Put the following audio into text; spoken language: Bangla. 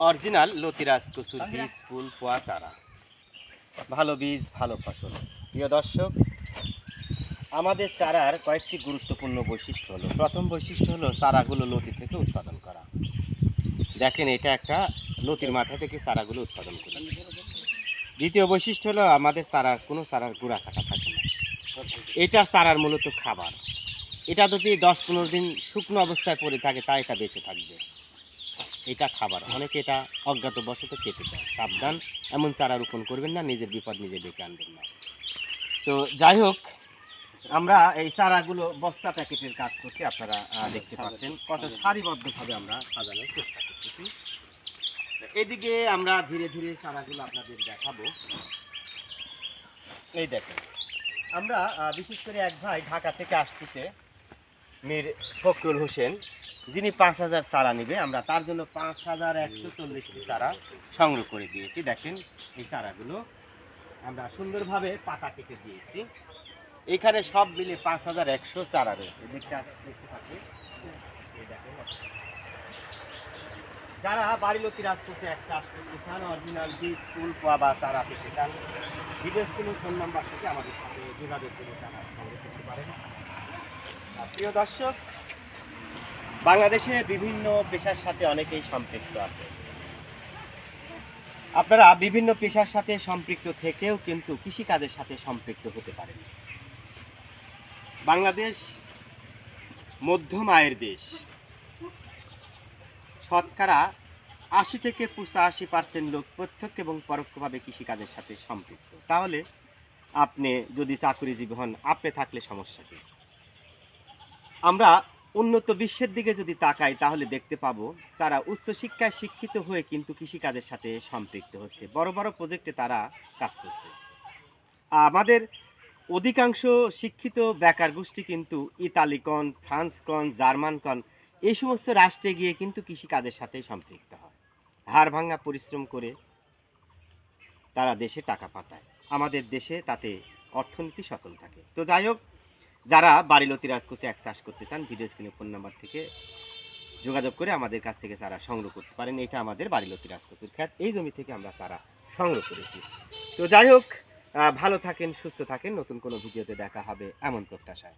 অরিজিনাল লতিরাজ কচুর বীজ ফুল পোয়া চারা। ভালো বীজ ভালো ফসল। প্রিয় দর্শক আমাদের চারার কয়েকটি গুরুত্বপূর্ণ বৈশিষ্ট্য হলো প্রথম বৈশিষ্ট্য হলো চারাগুলো লতি থেকে উৎপাদন করা। দেখেন এটা একটা লতির মাথা থেকে চারাগুলো উৎপাদন করা দ্বিতীয় বৈশিষ্ট্য হলো আমাদের চারার কোনো চারার গুঁড়া কাটা থাকে না। এটা চারার মূলত খাবার। এটা যদি দশ পনেরো দিন শুকনো অবস্থায় পড়ে থাকে তা এটা বেঁচে থাকবে। এটা খাবার। অনেকে এটা অজ্ঞাত বশত কেটে দেয় সাবধান এমন চারা রোপণ করবেন না নিজের বিপদ নিজে ডেকে আনবেন না। তো যাই হোক আমরা এই চারাগুলো বস্তা প্যাকেটের কাজ করছি আপনারা দেখতে পাচ্ছেন। কত সারিবদ্ধভাবে আমরা সাজানোর চেষ্টা করতেছি এদিকে আমরা ধীরে ধীরে চারাগুলো আপনাদের দেখাবো। এই দেখেন আমরা বিশেষ করে এক ভাই ঢাকা থেকে আসতেছে। মীর ফখরুল হোসেন, যিনি পাঁচ হাজার চারা নেবে, আমরা তার জন্য পাঁচ হাজার একশো চল্লিশটি চারা সংগ্রহ করে দিয়েছি। দেখেন এই চারাগুলো আমরা সুন্দরভাবে পাতা কেটে দিয়েছি। এখানে সব মিলে পাঁচ হাজার একশো চারা রয়েছে। দেখতে দেখতে পাচ্ছেন? যারা বাড়ি রাজ করছে, এক চাষ করতে চান, অরিজিনাল বীজ, ফুল, পোয়া বা চারা পেতে চান, ভিডিও ফোন নাম্বার থেকে আমাদের সাথে যোগাযোগ করে চারা সংগ্রহ করতে পারেন। প্রিয় দর্শক, বাংলাদেশে বিভিন্ন পেশার সাথে অনেকেই সম্পৃক্ত আছে। আপনারা বিভিন্ন পেশার সাথে সম্পৃক্ত থেকেও কিন্তু কৃষিকাজের সাথে সম্পৃক্ত হতে পারেন। বাংলাদেশ মধ্যম আয়ের দেশ। শতকরা আশি থেকে পঁচাশি পার্সেন্ট লোক প্রত্যক্ষ এবং পরোক্ষভাবে কৃষিকাজের সাথে সম্পৃক্ত। তাহলে আপনি যদি চাকরিজীবী হন, আপনি থাকলে সমস্যা কি? আমরা উন্নত বিশ্বের দিকে যদি তাকাই, তাহলে দেখতে পাবো তারা উচ্চশিক্ষায় শিক্ষিত হয়ে কিন্তু কৃষিকাজের সাথে সম্পৃক্ত হচ্ছে। বড় বড় প্রজেক্টে তারা কাজ করছে। আমাদের অধিকাংশ শিক্ষিত বেকার গোষ্ঠী কিন্তু ইতালিকন, ফ্রান্সকন, জার্মানকন, এই সমস্ত রাষ্ট্রে গিয়ে কিন্তু কৃষিকাজের সাথে সম্পৃক্ত হয়। হাড় ভাঙা পরিশ্রম করে তারা দেশে টাকা পাঠায়। আমাদের দেশে তাতে অর্থনীতি সচল থাকে। তো যাই হোক যারা বাড়িলতি রাজকোষে এক চাষ করতে চান ভিডিও স্ক্রিনে ফোন নাম্বার থেকে যোগাযোগ করে আমাদের কাছ থেকে চারা সংগ্রহ করতে পারেন। এটা আমাদের বাড়িলতি রাজকোষের খ্যাত। এই জমি থেকে আমরা চারা সংগ্রহ করেছি। তো যাই হোক ভালো থাকেন, সুস্থ থাকেন। নতুন কোনো ভিডিওতে দেখা হবে এমন প্রত্যাশায়।